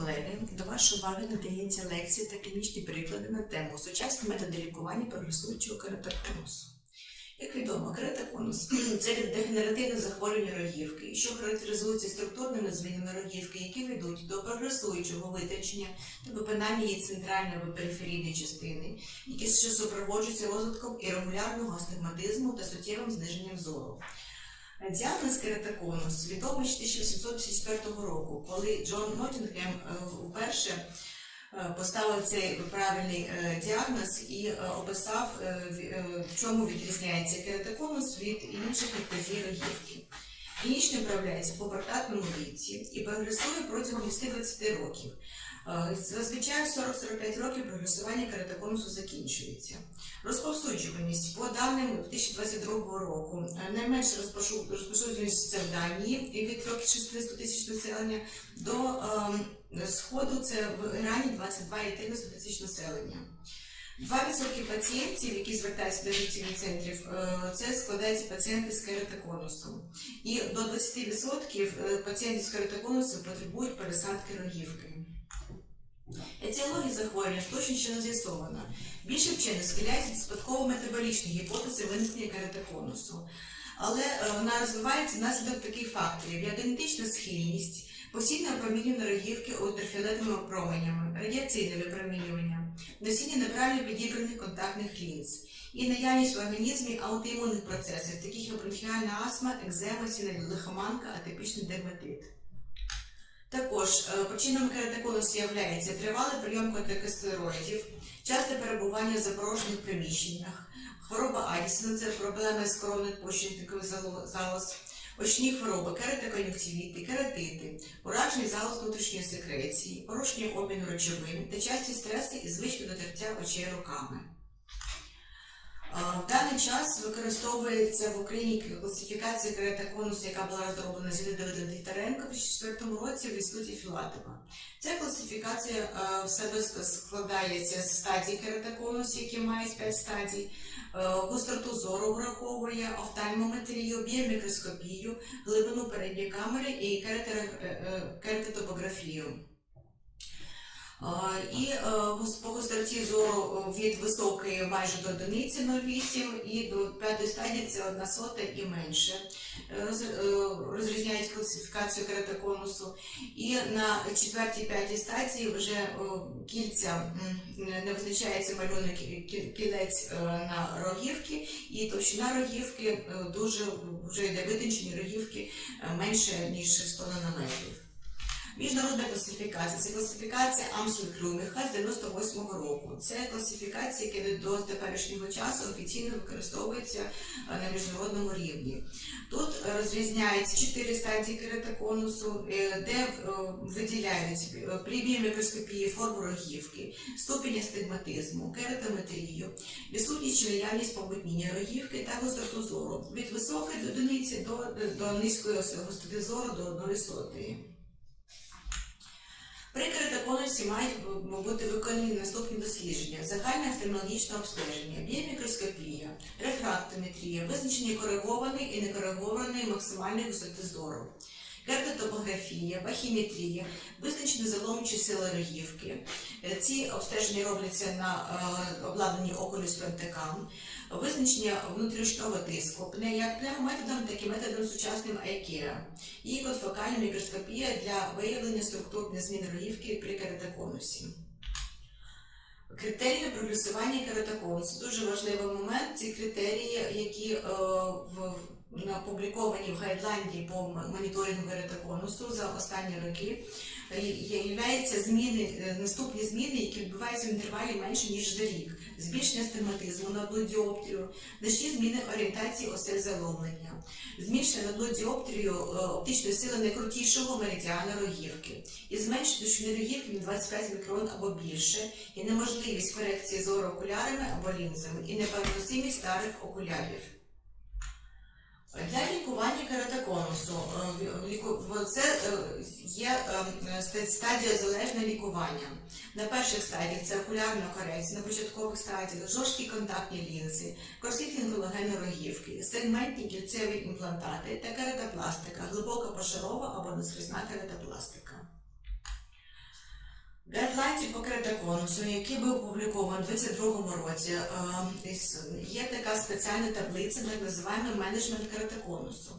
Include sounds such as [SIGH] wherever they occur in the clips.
колеги, до вашої уваги надається лекція та клінічні приклади на тему сучасні методи лікування прогресуючого кератоконусу. Як відомо, кератоконус [CLEARS THROAT] – це дегенеративне захворювання рогівки, що характеризується структурними змінами рогівки, які ведуть до прогресуючого витрачення та випинання її центральної або периферійної частини, які що супроводжуються розвитком ірегулярного астигматизму та суттєвим зниженням зору. Діагноз кератоконус відомий з 1854 року, коли Джон Ноттінгем е, вперше е, поставив цей правильний е, діагноз і описав, в- чому відрізняється кератоконус від інших ектазій рогівки. Клінічно проявляється в пубертатному віці і прогресує протягом 10-20 років. Е, Зазвичай в 40-45 років прогресування кератоконусу закінчується. Розповсюджуваність по даним 2022 року е, найменше розповсюдженість це в Данії від трохи 600 тисяч населення до ем, сходу це в Ірані 22,3 тисяч населення. 2% пацієнтів, які звертаються до інфекційних центрів, е, це складаються пацієнти з кератоконусом. І до 20% е, пацієнтів з кератоконусом потребують пересадки рогівки. Етіологія захворювання точно ще не з'ясована. Більше вчених схиляється до спадково-метаболічної гіпотези виникнення кератоконусу. Але е, вона розвивається внаслідок таких факторів, як генетична схильність, постійне опромінювання рогівки ультрафіолетовими променями, радіаційне випромінювання, носіння неправильно підібраних контактних лінз і наявність в організмі аутоімунних процесів, таких як бронхіальна астма, екзема, сінальна лихоманка, атипічний дерматит. Також е, причинами кератоконусу є тривалий прийом кортикостероїдів, часте перебування в запорожнених приміщеннях, хвороба Адісона – це проблеми з короною починникових залоз, очні хвороби, кератокон'юктивіти, кератити, ураження залоз внутрішньої секреції, порушення обміну речовин та часті стреси і звички до тертя очей руками. Е, В даний час використовується в Україні класифікація кератоконусу, яка була розроблена Зілі Давидом Тітаренко в 2004 році в інституті Філатова. Ця класифікація е, в себе складається з стадій кератоконусу, які мають 5 стадій, е, гостроту зору враховує, офтальмометрію, біомікроскопію, глибину передньої камери і кератер- е, е, кератотопографію. Е, І е, по гостроті зору е, від високої майже до одиниці 0,8 і до п'ятої стадії це одна сота і менше. Е, роз- Розрізняють класифікацію кератоконусу. І на четвертій п'ятій стадії вже кільця не- визначається малюнок кі- кі- кілець на рогівки, і товщина рогівки дуже вже йде витончені рогівки менше ніж 100 нанометрів. Міжнародна класифікація це класифікація Амсел Клюміха з 98-го року. Це класифікація, яка до теперішнього часу офіційно використовується е, на міжнародному рівні. Тут розрізняється чотири стадії кератоконусу, е, де е, виділяють при біомікроскопії форму рогівки, ступінь астигматизму, кератометрію, відсутність чи наявність помутніння рогівки та гостроту зору від високої до одиниці до, до низької гостроти зору до одної сотої. При мають бути виконані наступні дослідження: загальне офтальмологічне обстеження, біомікроскопія, рефрактометрія, визначення коригованої і некоригованої максимальної висоти зору, кертотопографія, бахіметрія, визначені заломчі сили рогівки. Е, Ці обстеження робляться на е, обладнанні Oculus Pentacam, визначення внутрішнього тиску, як пневмотодом, так і методом сучасним IKEA і конфокальна мікроскопія для виявлення структурних змін рогівки при кератоконусі. Критерії прогресування кератоконусу. Дуже важливий момент. Ці критерії, які е, в- опубліковані в гайдлайні по моніторингу кератоконусу за останні роки, являються зміни, е, наступні зміни, які відбуваються в інтервалі менше ніж за рік. Збільшення стигматизму на одну діоптрію, значні зміни орієнтації осель заломлення, збільшення на одну діоптрію е, оптичної сили найкрутішого меридіана рогівки і зменшення довжини рогівки на 25 мікрон або більше, і неможливість корекції зору окулярами або лінзами, і непереносимість старих окулярів. Для лікування кератоконусу е, це е, є е, стадія залежне лікування. На перших стадіях це окулярна корекція, на початкових стадіях жорсткі контактні лінзи, корсифінг колагену рогівки, сегментні кільцеві імплантати та кератопластика, глибока пошарова або нескрізна кератопластика. Інформацію по кератоконусу, який був опублікований у 2022 році, е, є така спеціальна таблиця, ми називаємо менеджмент кератоконусу.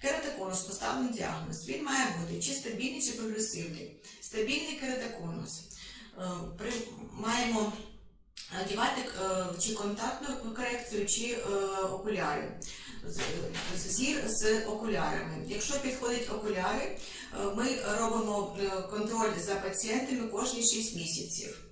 Кератоконус поставлений діагноз. Він має бути чи стабільний, чи прогресивний. Стабільний кератоконус. Е, маємо одягати е, чи контактну корекцію, чи окуляри. Зір з окулярами. Якщо підходять окуляри, е, ми робимо е, контроль за пацієнтами кожні 6 місяців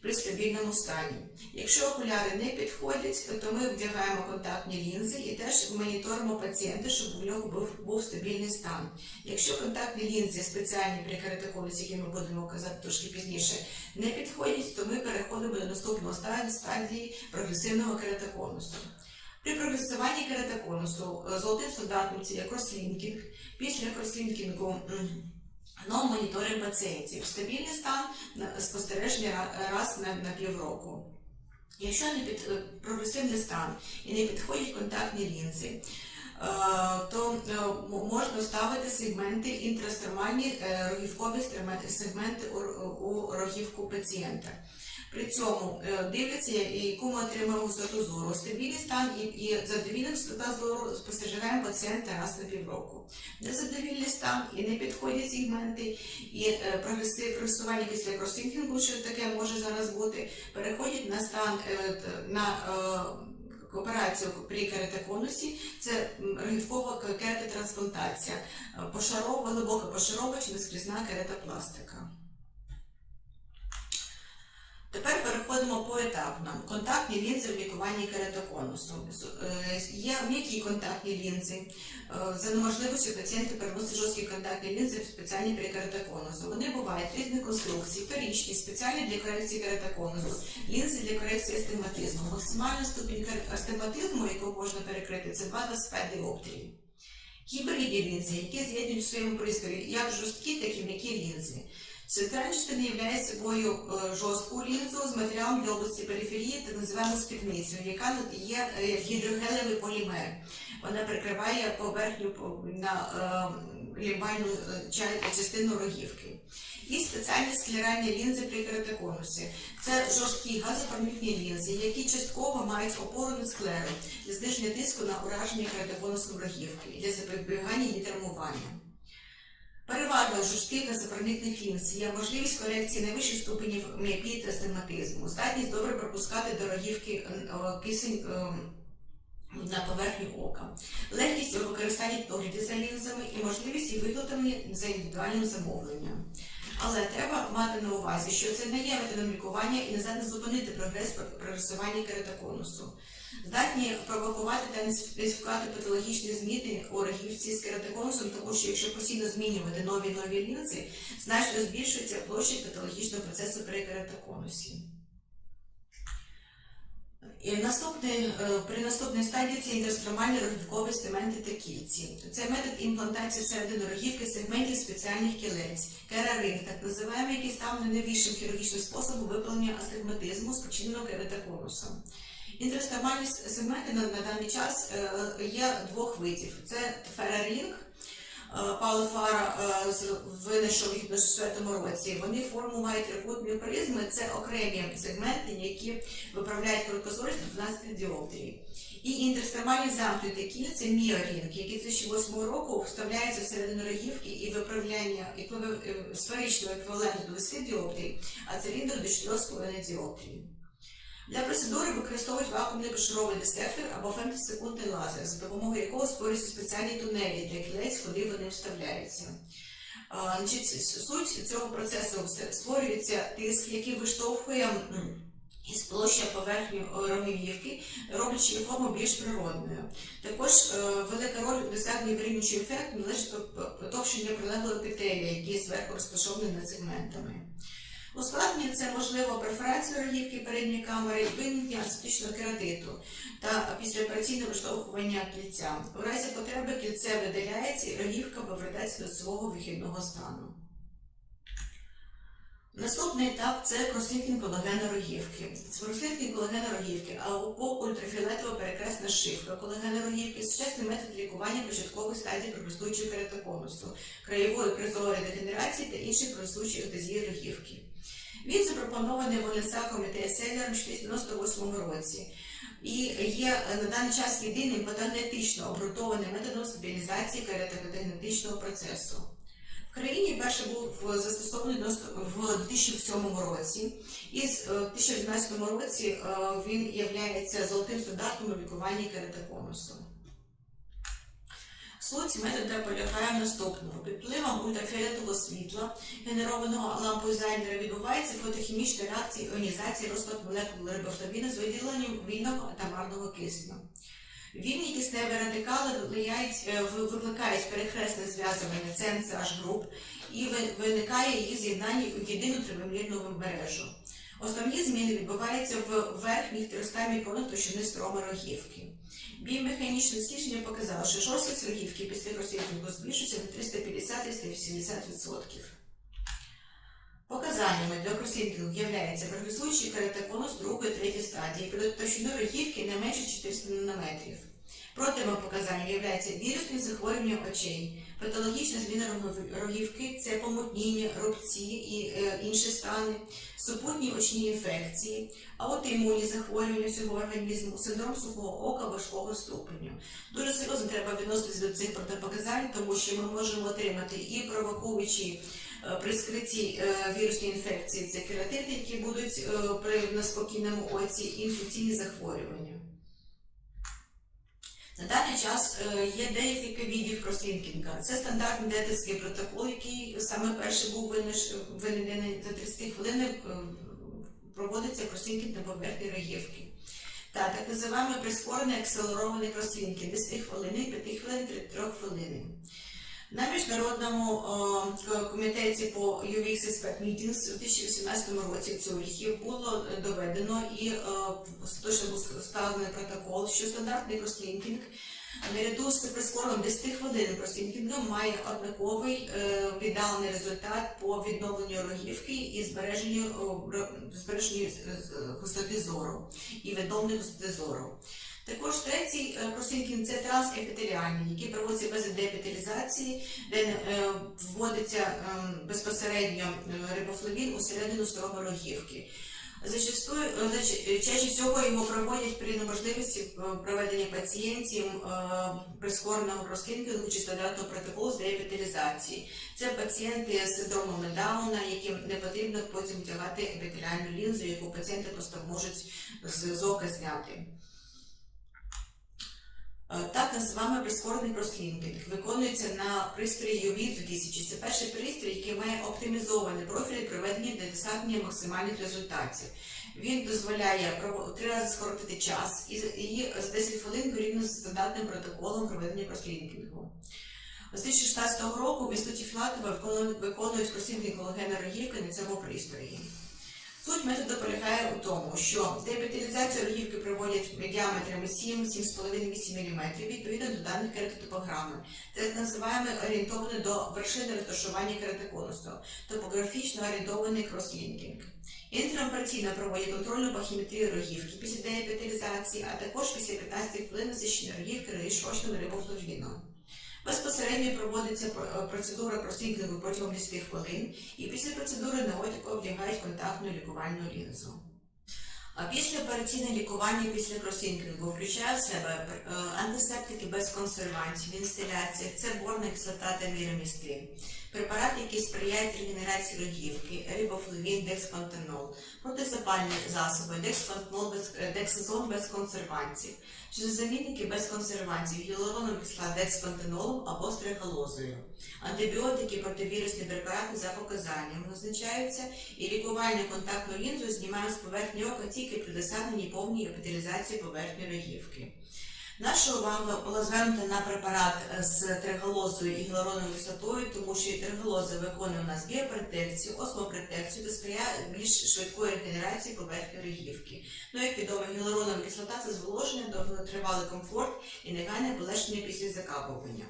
при стабільному стані. Якщо окуляри не підходять, то ми вдягаємо контактні лінзи і теж моніторимо пацієнта, щоб у нього був, був стабільний стан. Якщо контактні лінзи спеціальні при кератоконусі, які ми будемо казати трошки пізніше, не підходять, то ми переходимо до наступного стадії прогресивного кератоконусу. При прогресуванні кератоконусу е, золотим стандартом це є крослінкінг. Після крослінкінгу м, знову моніторинг пацієнтів. Стабільний стан спостереження раз на, на півроку. Якщо не під е, прогресивний стан і не підходять контактні лінзи, е, то можна ставити сегменти інтрастромальні рогівкові сегменти у рогівку пацієнта. При цьому е, дивляться, яку ми отримаємо густоту зору, стабільний стан і, і задовільна густота зору спостерігаємо пацієнта раз на півроку. Незадовільний стан і не підходять сегменти, і е, прогреси- прогресування після кросінкінгу, що таке може зараз бути, переходять на стан е, на операцію при кератоконусі, це к- кератотрансплантація, пошарова, глибока пошарова чи наскрізна кератопластика. Тепер переходимо поетапно. Контактні лінзи в лікуванні кератоконусу. Е, Є м'які контактні лінзи. Е, За неможливості пацієнти переносять жорсткі контактні лінзи спеціальні при кератоконусу. Вони бувають різних конструкцій, перічні, спеціальні для корекції кератоконусу, лінзи для корекції астигматизму. Максимальна ступінь астигматизму, яку можна перекрити, це 2-25 діоптрії. Гібридні лінзи, які з'єднують в своєму пристрої як жорсткі, так і м'які лінзи. Частина являє собою е, жорстку лінзу з матеріалом для області периферії, так називаємо спідницю, яка є е, гідрогелевий полімер. Вона прикриває поверхню по- на е, лімбальну частину рогівки. І спеціальні склеральні лінзи при кератоконусі. Це жорсткі газопроникні лінзи, які частково мають опору на склеру для зниження тиску на ураження кератоконусом рогівки для запобігання її травмування. Перевага жорстких газопроникних лінз є можливість корекції найвищих ступенів міопії та астигматизму, здатність добре пропускати до рогівки е, кисень е, на поверхню ока, легкість у використанні догляді за лінзами і можливість їх виготовлення за індивідуальним замовленням. Але треба мати на увазі, що це не є методом лікування і не зупинити прогрес прогресування кератоконусу. Здатні провокувати та інтенсифікувати патологічні зміни у рогівці з кератоконусом, тому що якщо постійно змінювати нові нові лінзи, значно збільшується площа патологічного процесу при кератоконусі. І наступний, е, при наступній стадії це інтерстромальні рогівкові стементи та кільці. Це метод імплантації всередину рогівки сегментів спеціальних кілець, керарин, так називаємо, який став найновішим хірургічним способом виправлення астигматизму, спричиненого кератоконусом. Інтерстромальні с- сегменти на, на даний час е, є двох видів: це ферарінг. Павло Фара е, винайшов їх в 94 році. Вони форму мають трикутні призми. Це окремі сегменти, які виправляють короткозорість до 12 діоптрій. І інтерстромальні замкнуті кільця міорінг, які з 2008 року вставляються всередину рогівки і виправляння е, сферичного еквіваленту до 10 діоптрій, а циліндр до 4,5 діоптрій. Для процедури використовують вакуумний кошаровий дистектор або фемтосекундний лазер, за допомогою якого створюються спеціальні тунелі для кілець, куди вони вставляються. Суть цього процесу створюється тиск, який виштовхує із площі поверхню е, рогівки, роблячи її форму більш природною. Також е, велика роль у досягненні вирівнюючого ефекту належить по- потовщення прилеглого епітелія, який зверху розташований над сегментами. Ускладнення це можливо перфорація рогівки передньої камери, виникнення астатичного кератиту та післяопераційне виштовхування кільця. У разі потреби кільце видаляється і рогівка повертається до свого вихідного стану. Наступний етап це крослінкінг колагена рогівки. З крослінкінг колагена рогівки або ультрафіолетова перекресна шивка колагена рогівки сучасний метод лікування початкових стадій прогресуючого кератоконусу, краєвої призової дегенерації та інших прогресуючих дезії рогівки. Він запропонований Волесаком і ТСЛ в 98 році і є на даний час єдиним патогенетично обґрунтованим методом стабілізації кератогенетичного процесу. В країні перше був застосований в 2007 році, і е, в 2011 році е, він є золотим стандартом у лікуванні кератоконусу. Суть метода полягає в наступному. Під впливом ультрафіолетового світла, генерованого лампою Зайнера, відбувається фотохімічна реакція іонізації розпад молекул рибофлавіну з виділенням вільного атомарного кисню. Вільні кисневі радикали е, викликають перехресне зв'язування CNCH груп і виникає її з'єднання у єдину тривимірну мережу. Основні зміни відбуваються в верхніх 300 мікронах товщини строми рогівки. Біомеханічне дослідження показало, що жорсткість рогівки після розслідування збільшується до 350-380%. Показаннями для кросінкінгу являється прогресуючий кератоконус другої третьої стадії при товщину рогівки не менше 400 нанометрів. Противопоказанням являється вірусні захворювання очей, патологічна зміна рогівки, це помутніння, рубці і е, інші стани, супутні очні інфекції, аутоімунні захворювання всього організму, синдром сухого ока важкого ступеню. Дуже серйозно треба відноситися до цих протипоказань, тому що ми можемо отримати і провокуючі е, при скритті е, вірусні інфекції, це кератити, які будуть при неспокійному оці, інфекційні захворювання. На даний час е, є декілька видів крослінкінга. Це стандартний детальський протокол, який саме перший був винайдений за 30 хвилин. е, Проводиться кросінкінг на поверхні рогівки. Та так називаємо прискорений акселерований крослінкінг 10 хвилин, 5 хвилин, 3 хвилини. На міжнародному е, комітеті по UV Expert Meetings у 2018 році в Цюріхі було е, доведено і е, остаточно був ставлений протокол, що стандартний крослінкінг наряду з прискореним 10 хвилин крослінкінгом має однаковий е, віддалений результат по відновленню рогівки і збереженню, збереженню е, е, густоти зору і відновленню густоти зору. Також третій е, це трансепітеліальний, який проводиться без депіталізації, де е, вводиться е, безпосередньо рибофлавін у середину строми рогівки. Зачастую, чаще всього його проводять при неможливості проведення пацієнтів прискореного крослінкінгу чи стандартного протоколу з деепіталізації. Це пацієнти з синдромом Дауна, яким не потрібно потім вдягати епітеліальну лінзу, яку пацієнти просто можуть з ока зняти. Е, Так називаємо прискорений крослінкінг. Виконується на пристрої UV 2000. Це перший пристрій, який має оптимізований профіль проведення для досягнення максимальних результатів. Він дозволяє три рази скоротити час і, з- і за 10 хвилин порівняно з стандартним протоколом проведення крослінкінгу. З 2016 року в інституті Філатова виконують, крослінкінг колагена рогівки на цьому пристрої. Суть методу полягає у тому, що деепіталізацію рогівки проводять діаметрами 7-7,5-8 мм відповідно до даних кератотопограми. Це так називаємо орієнтований до вершини розташування кератоконусу, топографічно орієнтований крослінкінг. Інтраопераційно проводять контрольну пахіметрію рогівки після деепіталізації, а також після 15 хвилин насичення рогівки регішочним рибофлавіном. Безпосередньо проводиться про- е, процедура крослінкінгу протягом 10 хвилин, і після процедури на отіку вдягають контактну лікувальну лінзу. Після операційне лікування після кросінкінгу включає в себе е, антисептики без консервантів, інстиляція, це борна кислота та міромістин, препарати, які сприяють регенерації рогівки, рибофлавін, декспантенол, протизапальні засоби, декспантенол дексазон без консервантів, замінники без консервантів, гіалуронових кислот декспантенолом або стрегалозою. Антибіотики, противірусні препарати за показанням назначаються і лікувальну контактну лінзу знімаємо з поверхні ока тільки при досягненні повній епіталізації поверхні рогівки. Наша увага була звернута на препарат е, з тригалозою і гіалуроновою кислотою, тому що і тригалоза виконує у нас біопротекцію, осмопротекцію та сприяє більш швидкої регенерації поверхні рогівки. Ну, як відомо, гіалуронова кислота це зволоження, довготривалий комфорт і негайне полегшення після закапування.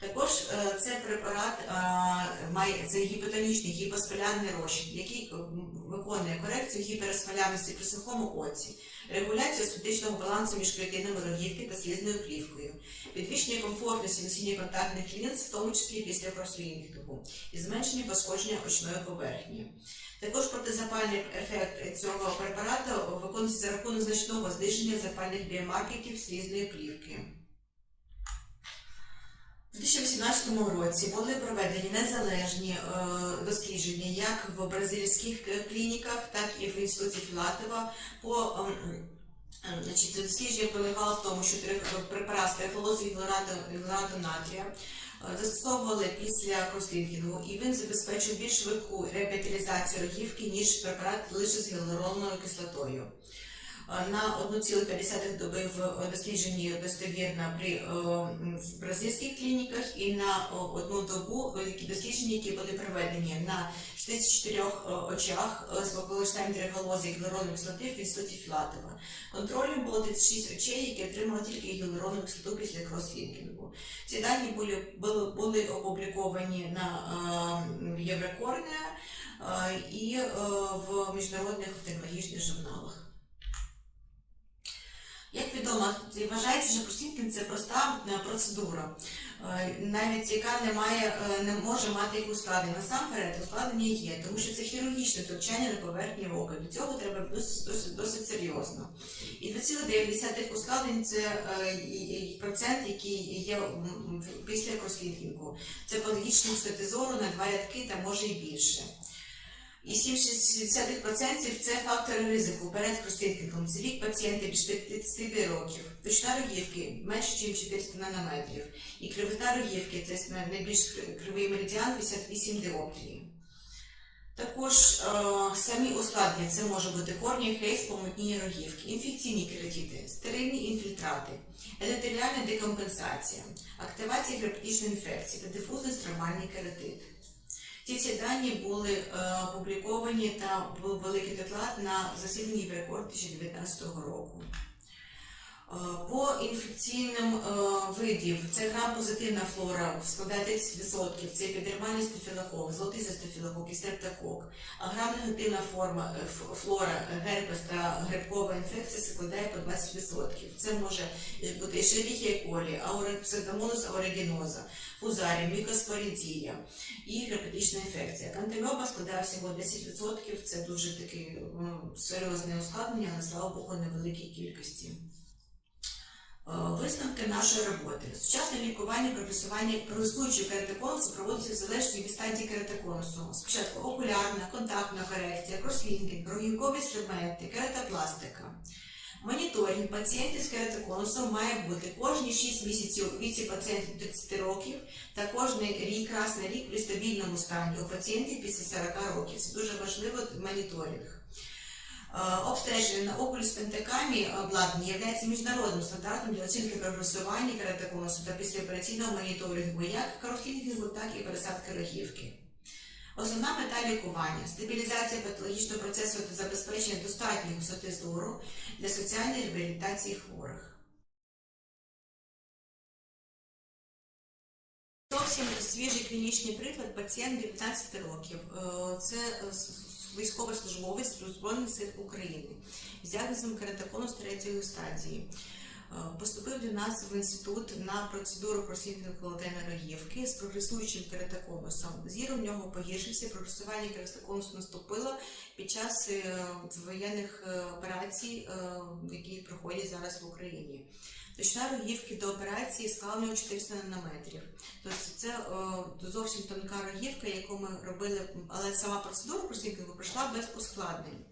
Також е, цей препарат е, це гіпотонічний гіпоспалярний розчин, який виконує корекцію гіперспалярності при сухому оці, регуляцію естетичного балансу між клітинами рогівки та слізною плівкою, підвищення комфортності носіння контактних лінз, в тому числі після крослінгу, і зменшення пошкодження очної поверхні. Також протизапальний ефект цього препарату виконується за рахунок значного зниження запальних біомаркерів слізної плівки. У 2018 році були проведені незалежні е, дослідження як в бразильських клініках, так і в інституті Філатова по ем, е, Значить, дослідження полягало в тому, що препарат стрефолозу і глорату натрія е, застосовували після крослінгінгу, і він забезпечив більш швидку реабілітацію рогівки, ніж препарат лише з гіалуроновою кислотою. Е, На 1,5 доби в е, дослідженні достовірно при е, бразильських клініках і на одну добу дослідження, які були проведені на 64 е, очах е, з використанням дереволози і кислоти в інституті Філатова. Контролем було 36 очей, які отримали тільки гіалуронову кислоту після крослінкінгу. Ці дані були, були, були опубліковані на е, Єврокорне е, і е, в міжнародних офтальмологічних журналах. Як відомо, це вважається, що прослідкінг це проста е, процедура, е, навіть яка не має, е, не може мати якусь ускладнень. Насамперед, ускладнення є, тому що це хірургічне втручання на поверхні ока. До цього треба досить, досить, досить серйозно. І 2,9 ускладнень це е, і- і процент, який є після прослідкінгу. Це патологічні висоти зору на два рядки та може і більше. І 7,6% це фактори ризику перед прослідкінгом. Це вік пацієнта більш 35 років, точна рогівки менше, ніж 400 нанометрів. І кривота рогівки це найбільш кривий меридіан 58 діоптрії. Також е, самі ускладнення це може бути корні, хейс, помутніння рогівки, інфекційні кератити, стерильні інфільтрати, ендотеріальна декомпенсація, активація герпетичної інфекції та дифузний стромальний кератит. Ці всі дані були е, опубліковані та був великий доклад на засіданні рекорд 2019 року. Е, По інфекційним е, видів це грам-позитивна флора складає 30%, це епідермальний стафілокок, золотий стафілокок і стрептокок. А грам-негативна форма е, флора, герпес та грибкова інфекція складає по 20%. Це може бути шеріхія колі, аурексидамонус ауригіноза, фузарі, мікоспорідія і герпетична інфекція. Кантильоба складає всього 10%, це дуже таке серйозне ускладнення, але слава Богу, невеликій кількості. Е, Висновки нашої роботи. Сучасне лікування прогресування прогресуючого кератоконусу проводиться в залежності від стадії кератоконусу. Спочатку окулярна, контактна корекція, крослінкінг, рогінкові інструменти, кератопластика. Моніторинг пацієнтів з кератоконусом має бути кожні 6 місяців у віці пацієнтів 30 років та кожний рік, раз на рік при стабільному стані у пацієнтів після 40 років. Це дуже важливо моніторинг. Е, Обстеження на окулі з пентакамі обладнання є міжнародним стандартом для оцінки прогресування кератоконусу та післяопераційного моніторингу як короткілінгу, так і пересадки рогівки. Основна мета лікування стабілізація патологічного процесу та забезпечення достатньої висоти зору для соціальної реабілітації хворих. Зовсім свіжий клінічний приклад пацієнт 19 років. Е, Це е, військовослужбовець Збройних сил України з діагнозом кератоконус третьої стадії. Е, Поступив до нас в інститут на процедуру просвітної колотени рогівки з прогресуючим кератоконусом. Зір у нього погіршився, прогресування кератоконусу наступило під час е, воєнних е, операцій, які проходять зараз в Україні. Точна рогівки до операції склала нього 400 нанометрів. Тобто це о, зовсім тонка рогівка, яку ми робили, але сама процедура просвітлення пройшла без ускладнень.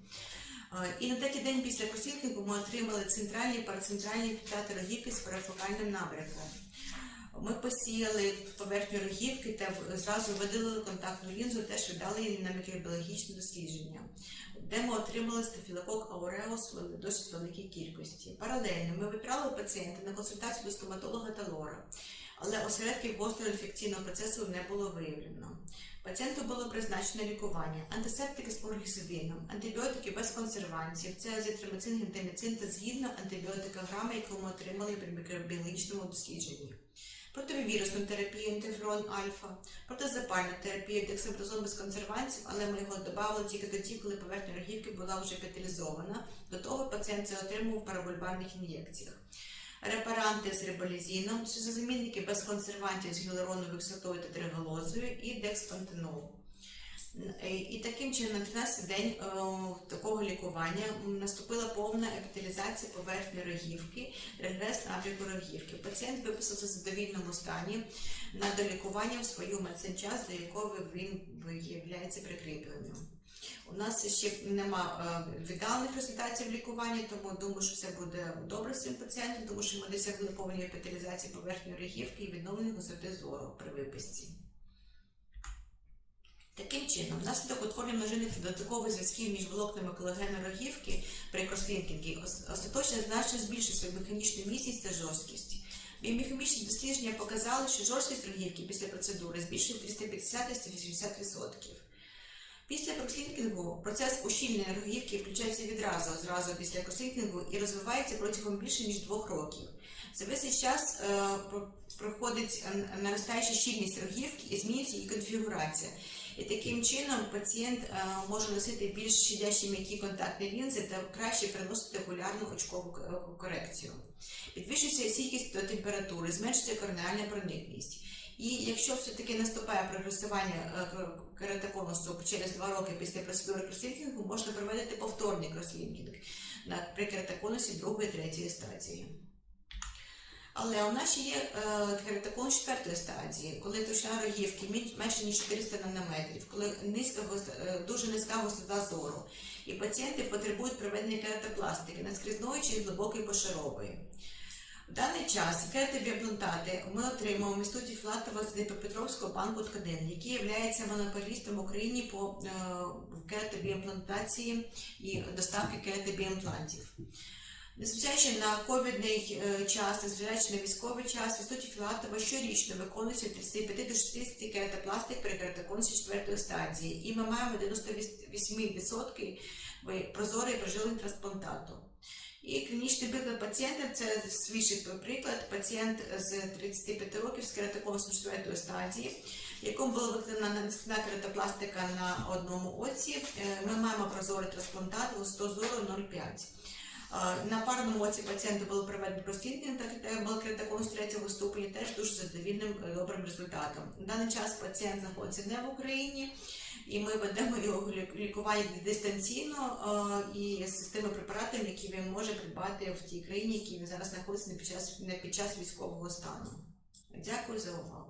Е, І на третій день після просвітлення ми отримали центральні і парацентральні фільтрати рогівки з парафокальним набряком. Ми посіяли поверхню рогівки та зразу видалили контактну лінзу, теж віддали її на мікробіологічне дослідження, де ми отримали стафілокок ауреус в досить великій кількості. Паралельно ми вибирали пацієнта на консультацію до стоматолога та лора, але осередків гострого інфекційного процесу не було виявлено. Пацієнту було призначено лікування, антисептики з прогресивіном, антибіотики без консервантів, це азитромицин, гентаміцин та згідно антибіотикограми, яку ми отримали при мікробіологічному дослідженні. Противірусну терапію інтегрон альфа, протизапальну терапію дексампрозон без консервантів, але ми його додали тільки тоді, коли поверхня рогівки була вже каталізована. До того пацієнт це отримував в парабульбальних ін'єкціях. репаранти з риболізіном, сузамінники без консервантів з гіалуроновою кислотою та тригалозою і декспантенол. Е, І таким чином, на 13 день е, такого лікування наступила повна епіталізація поверхні рогівки, регрес напрямку рогівки. Пацієнт виписався в задовільному стані на долікування в свою медсанчас, до якого він є прикріпленим. У нас ще нема е, віддалених результатів лікування, тому думаю, що все буде добре з цим пацієнтом, тому що ми досягли повної епіталізації поверхні рогівки і відновлення зору при виписці. Таким чином, внаслідок утворення множинних додаткових зв'язків між волокнами колагену рогівки при крослінкінгі ос- остаточно значно збільшує свою механічну міцність та жорсткість. Біомеханічні дослідження показали, що жорсткість рогівки після процедури збільшує 350-180%. Після крослінкінгу процес ущільнення рогівки включається відразу, зразу після крослінкінгу і розвивається протягом більше ніж двох років. За весь час е, проходить е, наростаюча щільність рогівки і змінюється її конфігурація. І таким чином пацієнт е, може носити більш щадящі м'які контактні лінзи та краще переносити окулярну очкову е, корекцію. Підвищується стійкість до температури, зменшується кореальна проникність. І якщо все-таки наступає прогресування е, кератоконусу через два роки після процедури крослінкінгу, можна проводити повторний крослінкінг при кератоконусі другої третьої стадії. Але у нас ще є е, кератокон четвертої стадії, коли товщина рогівки менше ніж 400 нанометрів, коли низька е, дуже низька густота зору, і пацієнти потребують проведення кератопластики наскрізної чи глибокої пошарової. В даний час кератобіоімплантати ми отримуємо в інституті Флатова з Дніпропетровського банку тканин, який є монополістом в Україні по е, кератобіоімплантації і доставки кератобіоімплантів. Незважаючи на ковідний е, час, незважаючи на військовий час, в інституті Філатова щорічно виконується від 35 до 60 кератопластик при кератоконусі четвертої стадії, і ми маємо 98% ви- прозорий прожилень трансплантату. І клінічний приклад пацієнта це свіжий приклад. Пацієнт з 35 років з кератоконусом четвертої стадії, якому була виконана кератопластика на одному оці. Е, Ми маємо прозорий трансплантат густо зору 0,5. Е, На парному оці пацієнту було проведено прослідування, так як була кератоконус третього ступеня, теж дуже задовільним е, добрим результатом. На даний час пацієнт знаходиться не в Україні, і ми ведемо його лі- лікування дистанційно е, і з тими препаратами, які він може придбати в тій країні, в якій він зараз знаходиться під час не під час військового стану. Дякую за увагу.